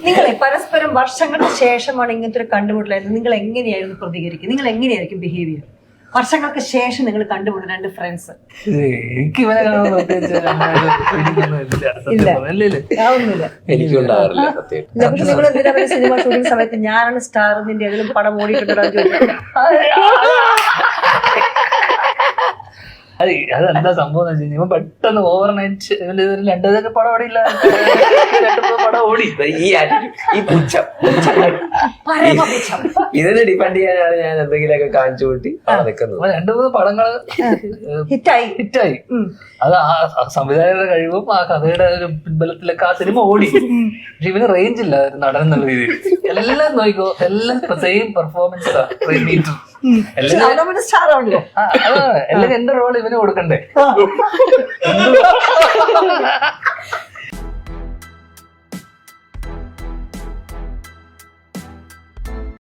നിങ്ങളെ പരസ്പരം വർഷങ്ങൾക്ക് ശേഷമാണ് ഇങ്ങനത്തെ ഒരു കണ്ടുമുട്ടലായിരുന്നു നിങ്ങൾ എങ്ങനെയായിരുന്നു പ്രതികരിക്കുക? നിങ്ങൾ എങ്ങനെയായിരിക്കും ബിഹേവിയർ വർഷങ്ങൾക്ക് ശേഷം നിങ്ങൾ കണ്ടുമുട്ടും രണ്ട് ഫ്രണ്ട്സ് എനിക്ക് നിങ്ങൾ എന്തിനാ സിനിമ ഷൂട്ടിംഗ് സമയത്ത് ഞാനാണ് സ്റ്റാർ നിന്റെ ഏതെങ്കിലും പടം ഓടിയിട്ടുണ്ടോ അത് അതെന്താ സംഭവം എന്ന് വെച്ചാൽ ഇവൻ പെട്ടെന്ന് ഓവർ നൈറ്റ് ഇതിൽ രണ്ടതൊക്കെ പടം ഓടിയില്ല രണ്ട് പടം ഓടി. ഈ ഈ പുച്ഛം. ഇതിന് ഡിപ്പെൻഡ് ചെയ്യാനാണ് ഞാൻ എന്തെങ്കിലുമൊക്കെ കാണിച്ചു കൂട്ടി നിൽക്കുന്നത്. രണ്ടു രണ്ട് മൂന്ന് പടങ്ങൾ ഹിറ്റായി. ഹിറ്റായി. അത് ആ സംവിധായകരുടെ കഴിവും ആ കഥയുടെ ഒരു പിൻബലത്തിലൊക്കെ ആ സിനിമ ഓടി. പക്ഷെ ഇവന് റേഞ്ച് ഇല്ല നടൻ എന്നുള്ള രീതിയിൽ. എല്ലാം നോക്കിക്കോ എല്ലാം സെയിം പെർഫോമൻസ് എല്ലാം എന്റെ റോൾ ഇവന് കൊടുക്കണ്ടേ?